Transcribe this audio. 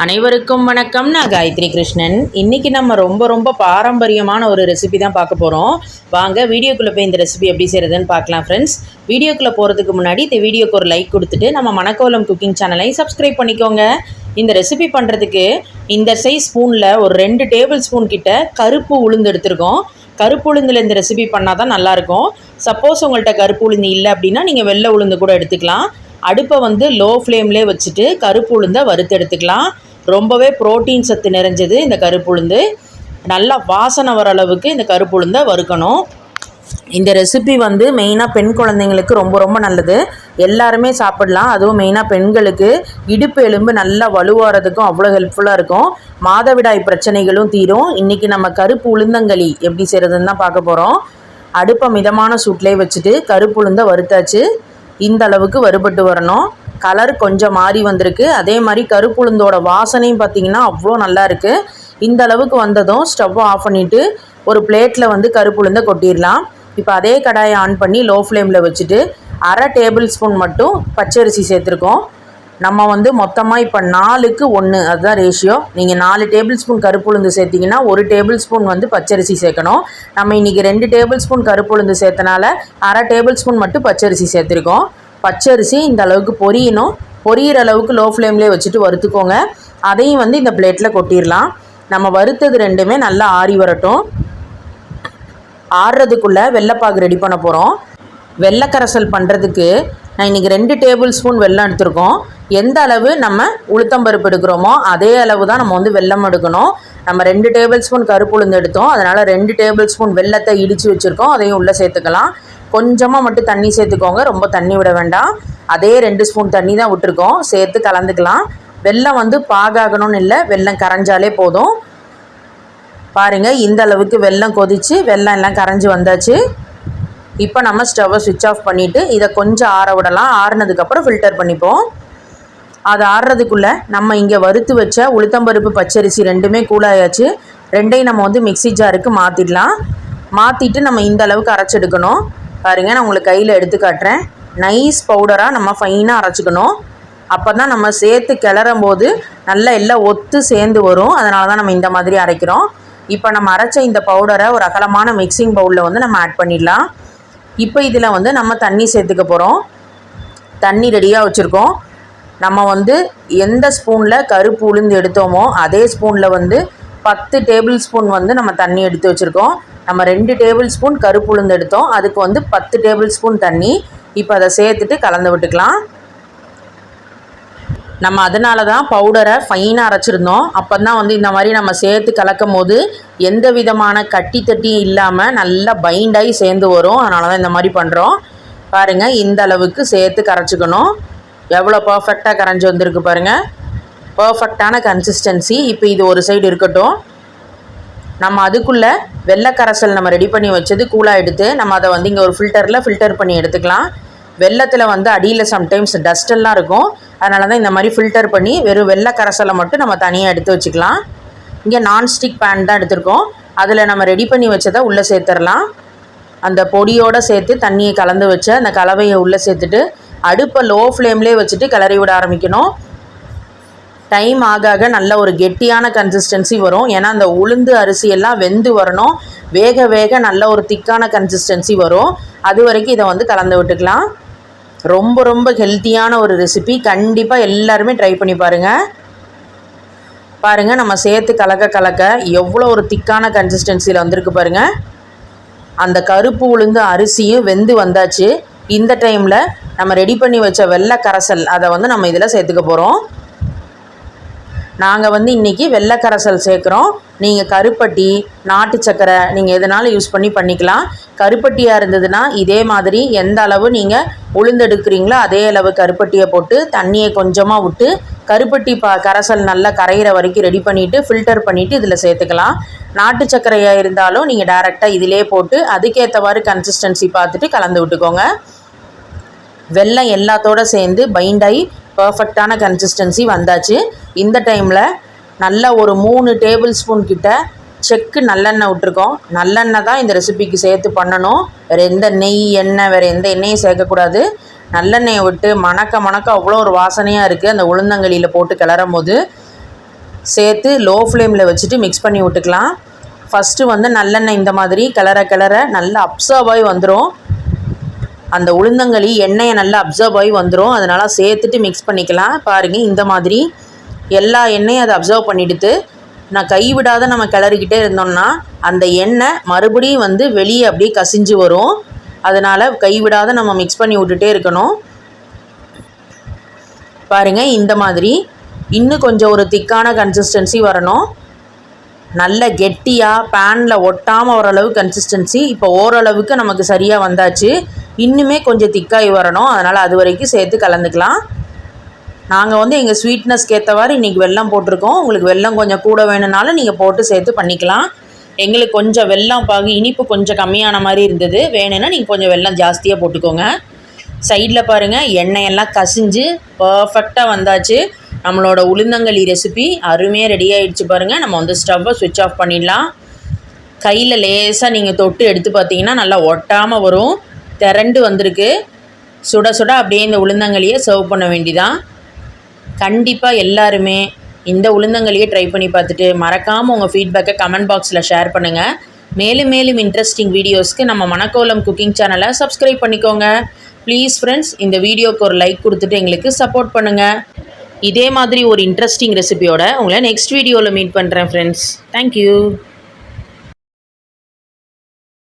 அனைவருக்கும் வணக்கம். நான் காயத்ரி கிருஷ்ணன். இன்றைக்கி நம்ம ரொம்ப ரொம்ப பாரம்பரியமான ஒரு ரெசிபி தான் பார்க்க போகிறோம் வாங்க வீடியோக்குள்ளே போய் இந்த ரெசிபி எப்படி செய்கிறதுன்னு பார்க்கலாம் ஃப்ரெண்ட்ஸ் வீடியோக்குள்ளே போகிறதுக்கு முன்னாடி இந்த வீடியோக்கு ஒரு லைக் கொடுத்துட்டு நம்ம மணக்கோலம் குக்கிங் சேனலை சப்ஸ்கிரைப் பண்ணிக்கோங்க. இந்த ரெசிபி பண்ணுறதுக்கு இந்த சைஸ் ஸ்பூனில் ஒரு ரெண்டு டேபிள் ஸ்பூன் கிட்ட கருப்பு உளுந்து எடுத்திருக்கோம். கருப்பு உளுந்தில் இந்த ரெசிபி பண்ணால் தான் நல்லாயிருக்கும் சப்போஸ் உங்கள்கிட்ட கருப்பு உளுந்து இல்லை அப்படின்னா நீங்கள் வெள்ளை உளுந்து கூட எடுத்துக்கலாம். அடுப்பை வந்து லோ ஃப்ளேம்லேயே வச்சுட்டு கருப்பு உளுந்தை வறுத்து எடுத்துக்கலாம். ரொம்பவே புரோட்டீன் சத்து நிறைஞ்சது இந்த கருப்பு உளுந்து. நல்லா வாசனை வர அளவுக்கு இந்த கருப்பு உளுந்தை வறுக்கணும். இந்த ரெசிபி வந்து மெயினாக பெண் குழந்தைங்களுக்கு ரொம்ப ரொம்ப நல்லது. எல்லாருமே சாப்பிடலாம். அதுவும் மெயினாக பெண்களுக்கு இடுப்பு எலும்பு நல்லா வலுவாகிறதுக்கும் அவ்வளோ ஹெல்ப்ஃபுல்லாக இருக்கும். மாதவிடாய் பிரச்சனைகளும் தீரும். இன்றைக்கி நம்ம கருப்பு உளுந்தங்களி எப்படி செய்கிறதுன்னு தான் பார்க்க போகிறோம் அடுப்பை மிதமான சூட்லேயே வச்சுட்டு கருப்பு உளுந்தை வறுத்தாச்சு. இந்த அளவுக்கு வறுபட்டு வரணும். கலர் கொஞ்சம் மாறி வந்திருக்கு. அதே மாதிரி கருப்புளுந்தோட வாசனையும் பார்த்திங்கன்னா அவ்வளோ நல்லா இருக்குது இந்த அளவுக்கு வந்ததும் ஸ்டவ்வை ஆஃப் பண்ணிவிட்டு ஒரு பிளேட்டில் வந்து கருப்புளுந்தை கொட்டிடலாம். இப்போ அதே கடாயை ஆன் பண்ணி லோ ஃப்ளேமில் வச்சுட்டு அரை டேபிள் ஸ்பூன் மட்டும் பச்சரிசி சேர்த்துருக்கோம். நம்ம வந்து மொத்தமாக இப்போ நாலுக்கு ஒன்று அதுதான் ரேஷியோ நீங்கள் நாலு டேபிள் ஸ்பூன் கருப்புளுந்து சேர்த்தீங்கன்னா சேர்த்திங்கன்னா ஒரு டேபிள் ஸ்பூன் வந்து பச்சரிசி சேர்க்கணும். நம்ம இன்றைக்கி ரெண்டு டேபிள் ஸ்பூன் கருப்பு உளுந்து சேர்த்தனால அரை டேபிள் ஸ்பூன் மட்டும் பச்சரிசி சேர்த்துருக்கோம். பச்சரிசி இந்த அளவுக்கு பொரியணும். பொரியிற அளவுக்கு லோ ஃப்ளேம்லேயே வச்சுட்டு வறுத்துக்கோங்க. அதையும் வந்து இந்த பிளேட்டில் கொட்டிடலாம். நம்ம வறுத்தது ரெண்டுமே நல்லா ஆறி வரட்டும். ஆறுறதுக்குள்ளே வெள்ளைப்பாகு ரெடி பண்ண போகிறோம் வெள்ளைக்கரசல் பண்ணுறதுக்கு நான் இன்றைக்கி ரெண்டு டேபிள் ஸ்பூன் வெள்ளம் எடுத்திருக்கோம். எந்த அளவு நம்ம உளுத்தம்பருப்பு எடுக்கிறோமோ அதே அளவு தான் நம்ம வந்து வெல்லம் எடுக்கணும். நம்ம ரெண்டு டேபிள் ஸ்பூன் கருப்பு உளுந்து எடுத்தோம். அதனால் ரெண்டு டேபிள் ஸ்பூன் வெல்லத்தை இடித்து வச்சுருக்கோம். அதையும் உள்ளே சேர்த்துக்கலாம். கொஞ்சமாக மட்டும் தண்ணி சேர்த்துக்கோங்க. ரொம்ப தண்ணி விட வேண்டாம். அதே ரெண்டு ஸ்பூன் தண்ணி தான் விட்டுருக்கோம். சேர்த்து கலந்துக்கலாம். வெல்லம் வந்து பாகாகணும்னு இல்லை. வெள்ளம் கரைஞ்சாலே போதும். பாருங்கள் இந்த அளவுக்கு வெல்லம் கொதித்து வெல்லம் எல்லாம் கரைஞ்சி வந்தாச்சு. இப்போ நம்ம ஸ்டவ்வை சுவிட்ச் ஆஃப் பண்ணிவிட்டு இதை கொஞ்சம் ஆற விடலாம். ஆறுனதுக்கப்புறம் ஃபில்டர் பண்ணிப்போம். அது ஆடுறதுக்குள்ளே நம்ம இங்கே வறுத்து வச்ச உளுத்தம்பருப்பு பச்சரிசி ரெண்டுமே கூலாயாச்சு ரெண்டையும் நம்ம வந்து மிக்ஸி ஜாருக்கு மாற்றிடலாம் மாற்றிட்டு நம்ம இந்த அளவுக்கு அரைச்செடுக்கணும். பாருங்கள் நான் உங்களுக்கு கையில் எடுத்து காட்டுறேன். நைஸ் பவுடராக நம்ம ஃபைனாக அரைச்சிக்கணும். அப்போ தான் நம்ம சேர்த்து கிளறும் போது நல்லா எல்லாம் ஒத்து சேர்ந்து வரும். அதனால தான் நம்ம இந்த மாதிரி அரைக்கிறோம். இப்போ நம்ம அரைச்ச இந்த பவுடரை ஒரு அகலமான மிக்சிங் பவுலில் வந்து நம்ம ஆட் பண்ணிடலாம். இப்போ இதில் வந்து நம்ம தண்ணி சேர்த்துக்க போகிறோம் தண்ணி ரெடியாக வச்சுருக்கோம். நம்ம வந்து எந்த ஸ்பூனில் கருப்பு உளுந்து எடுத்தோமோ அதே ஸ்பூனில் வந்து பத்து டேபிள் ஸ்பூன் வந்து நம்ம தண்ணி எடுத்து வச்சுருக்கோம். நம்ம ரெண்டு டேபிள் ஸ்பூன் கருப்பு உளுந்து எடுத்தோம். அதுக்கு வந்து பத்து டேபிள் ஸ்பூன் தண்ணி. இப்போ அதை சேர்த்துட்டு கலந்து விட்டுக்கலாம். நம்ம அதனால தான் பவுடரை ஃபைனாக அரைச்சிருந்தோம். அப்போ தான் வந்து இந்த மாதிரி நம்ம சேர்த்து கலக்கும் போது எந்த விதமான கட்டி தட்டியும் இல்லாமல் நல்லா பைண்டாகி சேர்ந்து வரும். அதனால தான் இந்த மாதிரி பண்ணுறோம் பாருங்கள் இந்த அளவுக்கு சேர்த்து கரைச்சிக்கணும். எவ்வளோ பர்ஃபெக்டாக கரைஞ்சி வந்திருக்கு பாருங்கள் பர்ஃபெக்டான கன்சிஸ்டன்சி இப்போ இது ஒரு சைடு இருக்கட்டும். நம்ம அதுக்குள்ளே வெள்ளைக்கரைசல் நம்ம ரெடி பண்ணி வச்சது கூலாக எடுத்து நம்ம அதை வந்து இங்கே ஒரு ஃபில்டரில் ஃபில்டர் பண்ணி எடுத்துக்கலாம். வெள்ளத்தில் வந்து அடியில் சம்டைம்ஸ் டஸ்டெல்லாம் இருக்கும். அதனால தான் இந்த மாதிரி ஃபில்டர் பண்ணி வெறும் வெள்ளை கரைசலை மட்டும் நம்ம தனியாக எடுத்து வச்சுக்கலாம். இங்கே நான்ஸ்டிக் பேன் தான் எடுத்திருக்கோம். அதில் நம்ம ரெடி பண்ணி வச்சதை உள்ளே சேர்த்துடலாம். அந்த பொடியோடு சேர்த்து தண்ணியை கலந்து வச்ச அந்த கலவையை உள்ளே சேர்த்துட்டு அடுப்பை லோ ஃப்ளேம்லேயே வச்சுட்டு கிளறி விட ஆரம்பிக்கணும். டைம் ஆக ஆக நல்ல ஒரு கெட்டியான கன்சிஸ்டன்சி வரும். ஏன்னா அந்த உளுந்து அரிசி எல்லாம் வெந்து வரணும். வேக வேக நல்ல ஒரு திக்கான கன்சிஸ்டன்சி வரும். அது வரைக்கும் இதை வந்து கலந்து விட்டுக்கலாம். ரொம்ப ரொம்ப ஹெல்த்தியான ஒரு ரெசிபி கண்டிப்பாக எல்லாருமே ட்ரை பண்ணி பாருங்கள் பாருங்கள் நம்ம சேர்த்து கலக்க கலக்க எவ்வளோ ஒரு திக்கான கன்சிஸ்டன்சியில் வந்திருக்கு பாருங்கள் அந்த கருப்பு உளுந்து அரிசியும் வெந்து வந்தாச்சு. இந்த டைமில் நம்ம ரெடி பண்ணி வச்ச வெள்ளை கரைசல் அதை வந்து நம்ம இதில் சேர்த்துக்க போகிறோம் நாங்கள் வந்து இன்றைக்கி வெள்ளைக்கரைசல் சேர்க்குறோம். நீங்கள் கருப்பட்டி நாட்டு சக்கரை நீங்கள் எதனாலும் யூஸ் பண்ணி பண்ணிக்கலாம். கருப்பட்டியாக இருந்ததுன்னா இதே மாதிரி எந்த அளவு நீங்கள் உளுந்தெடுக்கிறீங்களோ அதே அளவு கருப்பட்டியை போட்டு தண்ணியை கொஞ்சமாக விட்டு கருப்பட்டி பா கரைசல் நல்லா கரையிற வரைக்கும் ரெடி பண்ணிவிட்டு ஃபில்டர் பண்ணிவிட்டு இதில் சேர்த்துக்கலாம். நாட்டு சர்க்கரையாக இருந்தாலும் நீங்கள் டேரெக்டாக இதிலே போட்டு அதுக்கேற்றவாறு கன்சிஸ்டன்சி பார்த்துட்டு கலந்து விட்டுக்கோங்க. வெள்ளம் எல்லாத்தோட சேர்ந்து பைண்ட் ஆகி பர்ஃபெக்டான கன்சிஸ்டன்சி வந்தாச்சு. இந்த டைமில் நல்ல ஒரு மூணு டேபிள் ஸ்பூன் கிட்ட செக்கு நல்லெண்ணெய் விட்டுருக்கோம். நல்லெண்ணெய் தான் இந்த ரெசிபிக்கு சேர்த்து பண்ணணும். வேறு எந்த நெய் எண்ணெய் வேறு எந்த எண்ணெயும் சேர்க்கக்கூடாது. நல்லெண்ணெயை விட்டு மணக்க மணக்க அவ்வளோ ஒரு வாசனையாக இருக்குது அந்த உளுந்தங்களியில் போட்டு கிளறும் போது சேர்த்து லோ ஃப்ளேமில் வச்சுட்டு மிக்ஸ் பண்ணி விட்டுக்கலாம். ஃபஸ்ட்டு வந்து நல்லெண்ணெய் இந்த மாதிரி கிளற கிளற நல்லா அப்சர்வ் ஆகி வந்துடும் அந்த உளுந்தங்களி எண்ணெயை நல்லா அப்சர்வ் ஆகி வந்துடும் அதனால் சேர்த்துட்டு மிக்ஸ் பண்ணிக்கலாம். பாருங்கள் இந்த மாதிரி எல்லா எண்ணெயும் அதை அப்சர்வ் பண்ணிவிடுத்து நான் கைவிடாத நம்ம கிளறிக்கிட்டே இருந்தோம்னா அந்த எண்ணெய் மறுபடியும் வந்து வெளியே அப்படியே கசிஞ்சு வரும். அதனால் கைவிடாத நம்ம மிக்ஸ் பண்ணி விட்டுட்டே இருக்கணும். பாருங்கள் இந்த மாதிரி இன்னும் கொஞ்சம் ஒரு திக்கான கன்சிஸ்டன்சி வரணும். நல்ல கெட்டியாக பேனில் ஒட்டாமல் ஓரளவு கன்சிஸ்டன்சி இப்போ ஓரளவுக்கு நமக்கு சரியாக வந்தாச்சு. இன்னுமே கொஞ்சம் திக்காகி வரணும். அதனால் அது வரைக்கும் சேர்த்து கலந்துக்கலாம். நாங்கள் வந்து எங்கள் ஸ்வீட்னஸ்க்கு ஏற்றவாறு இன்றைக்கி வெள்ளம் போட்டிருக்கோம். உங்களுக்கு வெள்ளம் கொஞ்சம் கூட வேணும்னாலும் நீங்கள் போட்டு சேர்த்து பண்ணிக்கலாம். எங்களுக்கு கொஞ்சம் வெள்ளம் பாகு இனிப்பு கொஞ்சம் கம்மியான மாதிரி இருந்தது. வேணும்னா நீங்கள் கொஞ்சம் வெள்ளம் ஜாஸ்தியாக போட்டுக்கோங்க. சைடில் பாருங்கள் எண்ணெயெல்லாம் கசிஞ்சு பர்ஃபெக்டாக வந்தாச்சு. நம்மளோட உளுந்தங்களி ரெசிபி அருமையாக ரெடி ஆகிடுச்சு பாருங்கள் நம்ம வந்து ஸ்டவ்வை சுவிட்ச் ஆஃப் பண்ணிடலாம். கையில் லேசாக நீங்கள் தொட்டு எடுத்து பார்த்தீங்கன்னா நல்லா ஒட்டாமல் வரும். திரண்டு வந்திருக்கு. சுட சுட அப்படியே இந்த உளுந்தங்களியை சர்வ் பண்ண வேண்டிதான். கண்டிப்பாக எல்லாருமே இந்த உளுந்தங்களியை ட்ரை பண்ணி பார்த்துட்டு மறக்காமல் உங்கள் ஃபீட்பேக்கை கமெண்ட் பாக்ஸில் ஷேர் பண்ணுங்கள் மேலும் மேலும் இன்ட்ரெஸ்டிங் வீடியோஸ்க்கு நம்ம மணக்கோலம் குக்கிங் சேனலை சப்ஸ்கிரைப் பண்ணிக்கோங்க. ப்ளீஸ் ஃப்ரெண்ட்ஸ் இந்த வீடியோக்கு ஒரு லைக் கொடுத்துட்டு எங்களுக்கு சப்போர்ட் பண்ணுங்கள் இதே மாதிரி ஒரு இன்ட்ரெஸ்டிங் ரெசிபியோட உங்களை நெக்ஸ்ட் வீடியோவில் மீட் பண்ணுறேன் ஃப்ரெண்ட்ஸ் தேங்க்யூ